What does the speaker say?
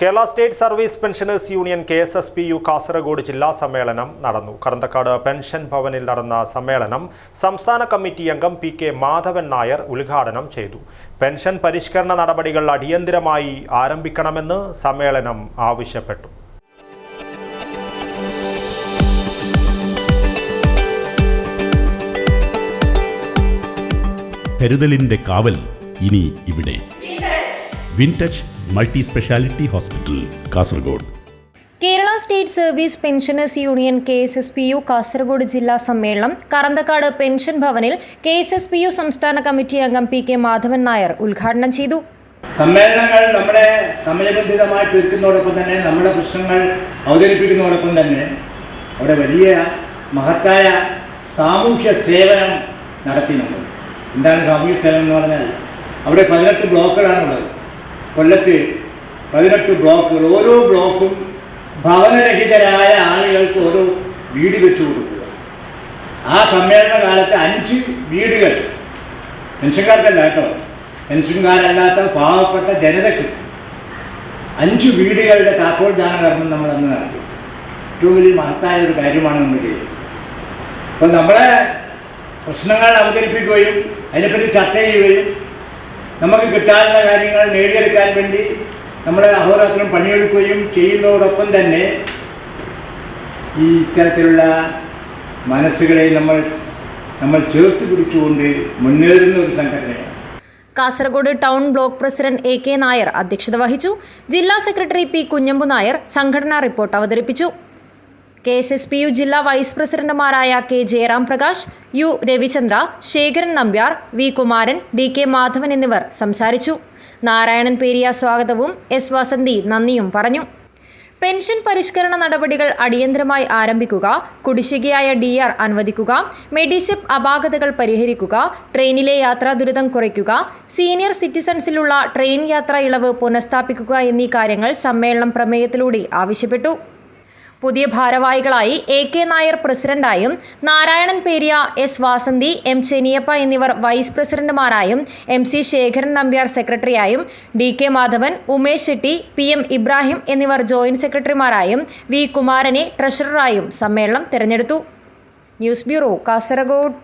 Kerala state service pensioners union K S S P U Kasaragod ജില്ലാ സമ്മേളനം നടന്നു. Karanthakkad pension ഭവനിൽ നടന്ന സമ്മേളനം സംസ്ഥാന കമ്മിറ്റി അംഗം പി കെ മാധവൻ നായർ ഉദ്ഘാടനം ചെയ്തു. പെൻഷൻ പരിഷ്കരണ നടപടികൾ അടിയന്തിരമായി ആരംഭിക്കണമെന്ന് സമ്മേളനം ആവശ്യപ്പെട്ടു. കരുതലിന്റെ കാവൽ ഇനി ഇവിടെ. Wintouch multi specialty hospital Kasaragod. Kerala state service pensioners union K S S P U Kasaragod ജില്ലാ സമ്മേളനം കറന്തക്കാട് പെൻഷൻ ഭവനിൽ K S S P U സംസ്ഥാന കമ്മിറ്റി അംഗം പി കെ മാധവൻ നായർ ഉദ്ഘാടനം ചെയ്തു. സമ്മേളനങ്ങൾ നമ്മുടെ സമയബന്ധിതമായി തീർക്കുന്നതോടൊപ്പം തന്നെ നമ്മുടെ പ്രശ്നങ്ങൾ അവതരിപ്പിക്കുന്നതോടൊപ്പം തന്നെ അവിടെ വലിയ മഹത്തായ സാമൂഹ്യ സേവനം നടത്തിയിട്ടുണ്ട്. എന്താണ് സാമൂഹ്യ സേവനം എന്ന് പറഞ്ഞാൽ അവിടെ പതിനെട്ട് ബ്ലോക്കുകളാണുള്ളത്. കൊല്ലത്ത് പതിനെട്ട് ബ്ലോക്കുകൾ. ഓരോ ബ്ലോക്കും ഭവനരഹിതരായ ആളുകൾക്ക് ഓരോ വീട് വെച്ചു കൊടുക്കുക. ആ സമ്മേളന കാലത്ത് അഞ്ച് വീടുകൾ. പെൻഷൻകാർക്കല്ല കേട്ടോ. പെൻഷൻകാരല്ലാത്ത പാവപ്പെട്ട ജനതയ്ക്ക് അഞ്ച് വീടുകളുടെ താക്കോൽ ദാന കർമ്മം നമ്മൾ അന്ന് നടത്തി. ഏറ്റവും വലിയ മഹത്തായ ഒരു കാര്യമാണ് നമ്മൾ ചെയ്തത്. അപ്പം നമ്മളെ പ്രശ്നങ്ങൾ അവതരിപ്പിക്കുകയും അതിനെപ്പറ്റി ചർച്ച ചെയ്യുകയും നമുക്ക് കിട്ടാനുള്ള കാര്യങ്ങൾ നേടിയെടുക്കാൻ വേണ്ടി നമ്മളെ അഹോരാത്രം പണിയെടുക്കുകയും ചെയ്യുന്നതോടൊപ്പം തന്നെ ഈ ഇത്തരത്തിലുള്ള മനസ്സുകളെ നമ്മൾ നമ്മൾ ചേർത്ത് പിടിച്ചുകൊണ്ട് മുന്നേറുന്ന ഒരു സംഘടനയാണ്. Kasaragod town block president A K Nair അധ്യക്ഷത വഹിച്ചു. ജില്ലാ സെക്രട്ടറി പി കുഞ്ഞമ്പു നായർ സംഘടനാ റിപ്പോർട്ട് അവതരിപ്പിച്ചു. K S S P U ജില്ലാ വൈസ് പ്രസിഡന്റുമാരായ K Jayaram Prakash U Ravichandra Sekharan Nambiar V Kumaran D K Madhavan എന്നിവർ സംസാരിച്ചു. നാരായണൻ പേരിയ സ്വാഗതവും എസ് വസന്തി നന്ദിയും പറഞ്ഞു. പെൻഷൻ പരിഷ്കരണ നടപടികൾ അടിയന്തരമായി ആരംഭിക്കുക കുടിശ്ശികയായ ഡി ആർ അനുവദിക്കുക മെഡിസിപ്പ് അപാകതകൾ പരിഹരിക്കുക ട്രെയിനിലെ യാത്രാ ദുരിതം കുറയ്ക്കുക സീനിയർ സിറ്റിസൺസിലുള്ള ട്രെയിൻ യാത്രാ ഇളവ് പുനഃസ്ഥാപിക്കുക എന്നീ കാര്യങ്ങൾ സമ്മേളനം പ്രമേയത്തിലൂടെ ആവശ്യപ്പെട്ടു. പുതിയ ഭാരവാഹികളായി എ കെ നായർ പ്രസിഡന്റായും നാരായണൻ പേരിയ എസ് വാസന്തി എം ചെനിയപ്പ എന്നിവർ വൈസ് പ്രസിഡന്റുമാരായും M C Sekharan Nambiar സെക്രട്ടറിയായും D K Madhavan Umesh Shetty P M Ibrahim എന്നിവർ ജോയിന്റ് സെക്രട്ടറിമാരായും വി കുമാരനെ ട്രഷററായും സമ്മേളനം തെരഞ്ഞെടുത്തു. News bureau Kasaragod.